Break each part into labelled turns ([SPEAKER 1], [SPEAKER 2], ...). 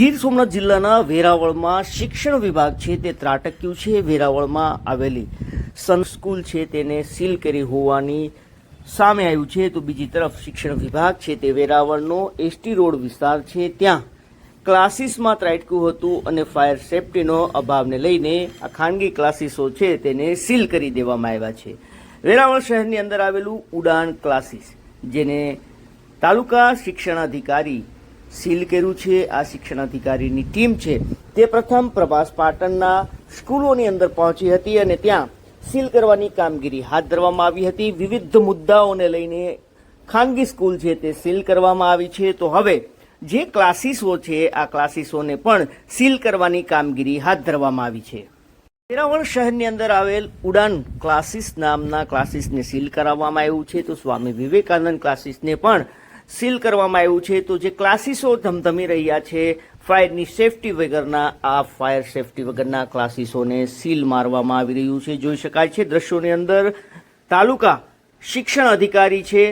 [SPEAKER 1] ગીર સોમનાથ જિલ્લાના વેરાવળમાં શિક્ષણ વિભાગ છે તે ત્રાટક્યું છે. વેરાવળમાં આવેલી સન સ્કૂલ છે તેને સીલ કરી હોવાની સામે આવ્યું છે. તો બીજી તરફ શિક્ષણ વિભાગ છે તે વેરાવળનો એસટી રોડ વિસ્તાર છે. ત્યાં ક્લાસીસમાં ત્રાટક્યું હતું અને ફાયર સેફટીનો અભાવને લઈને આ ખાનગી ક્લાસીસો છે તેને સીલ કરી દેવામાં આવ્યા છે. વેરાવળ શહેરની અંદર આવેલું ઉડાન ક્લાસીસ, જેને તાલુકા શિક્ષણાધિકારી સીલ કર્યું છે, આ શિક્ષણાધિકારીની ટીમ છે. તે પ્રથમ પ્રભાસ પાટણના સ્કૂલોની અંદર પહોંચી હતી અને ત્યાં સીલ કરવાની કામગીરી હાથ ધરવામાં આવી હતી. વિવિધ મુદ્દાઓને લઈને ખાનગી સ્કૂલ છે તે સીલ કરવામાં આવી છે. તો હવે જે ક્લાસીસો છે, આ ક્લાસીસોને પણ સીલ કરવાની કામગીરી હાથ ધરવામાં આવી છે. વેરાવળ શહેરની અંદર આવેલ ઉડાન ક્લાસીસ નામના ક્લાસીસને સીલ કરાવવામાં આવ્યું છે. તો સ્વામી વિવેકાનંદ ક્લાસીસને પણ સીલ કરવામાં આવ્યું છે. તો જે ક્લાસીસો ધમધમી રહ્યા છે, ફાયરની સેફટી વગરના, આ ફાયર સેફટી વગરના ક્લાસીસોને સીલ મારવામાં આવી રહ્યું છે. જોઈ શકાય છે દ્રશ્યોની અંદર તાલુકા શિક્ષણ અધિકારી છે,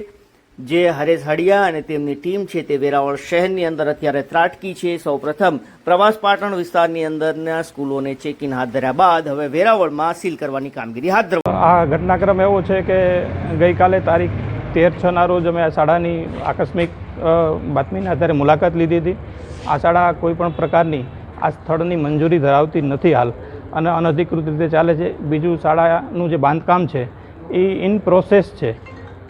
[SPEAKER 1] જે હરેશ હડિયા અને તેમની ટીમ છે તે વેરાવળ શહેરની અંદર અત્યારે ત્રાટકી છે. સૌપ્રથમ પ્રવાસ પાટણ વિસ્તારની અંદરના સ્કૂલોને ચેક ઇન હાથ ધર્યા બાદ હવે વેરાવળમાં સીલ કરવાની કામગીરી હાથ ધરવા
[SPEAKER 2] આ ઘટનાક્રમ એવો છે કે ગઈકાલે તારીખ તેર છના રોજ અમે શાળાની આકસ્મિક બાતમીના આધારે મુલાકાત લીધી હતી. આ શાળા કોઈપણ પ્રકારની આ સ્થળની મંજૂરી ધરાવતી નથી હાલ અને અનધિકૃત રીતે ચાલે છે. બીજું શાળાનું જે બાંધકામ છે એ ઇન પ્રોસેસ છે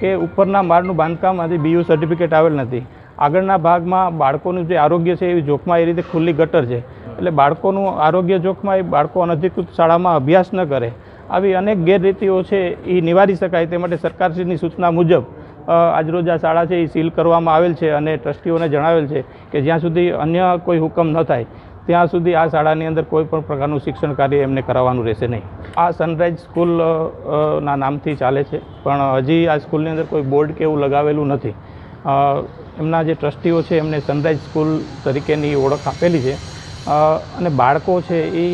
[SPEAKER 2] કે ઉપરના માળનું બાંધકામ આજે બીયુ સર્ટિફિકેટ આવેલ નથી. આગળના ભાગમાં બાળકોનું જે આરોગ્ય છે એ જોખમાં એ રીતે ખુલ્લી ગટર છે. એટલે બાળકોનું આરોગ્ય જોખમાં એ બાળકો અનધિકૃત શાળામાં અભ્યાસ ન કરે. આવી અનેક ગેરરીતિઓ છે એ નિવારી શકાય તે માટે સરકારશ્રીની સૂચના મુજબ આજરોજ આ શાળા છે એ સીલ કરવામાં આવેલ છે અને ટ્રસ્ટીઓને જણાવેલ છે કે જ્યાં સુધી અન્ય કોઈ હુકમ ન થાય, ત્યાં સુધી આ શાળાની અંદર કોઈ પણ પ્રકારનું શિક્ષણ કાર્ય એમને કરાવવાનું રહેશે નહીં. આ સનરાઈઝ સ્કૂલ ના નામથી ચાલે છે, પણ હજી આ સ્કૂલની અંદર કોઈ બોર્ડ કે એવું લગાવેલું નથી. એમના જે ટ્રસ્ટીઓ છે એમને સનરાઈઝ સ્કૂલ તરીકેની ઓળખ આપેલી છે. અને બાળકો છે એ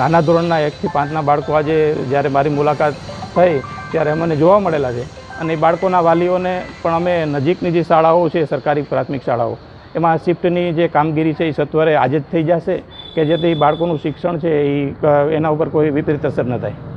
[SPEAKER 2] નાના ધોરણના એકથી પાંચના બાળકો આજે જ્યારે મારી મુલાકાત થઈ, ત્યારે અમને જોવા મળેલા છે. અને એ બાળકોના વાલીઓને પણ અમે નજીકની જે શાળાઓ છે, સરકારી પ્રાથમિક શાળાઓ, એમાં શિફ્ટની જે કામગીરી છે એ સત્વરે આજે જ થઈ જશે, કે જેથી બાળકોનું શિક્ષણ છે એ એના ઉપર કોઈ વિપરીત અસર ન થાય.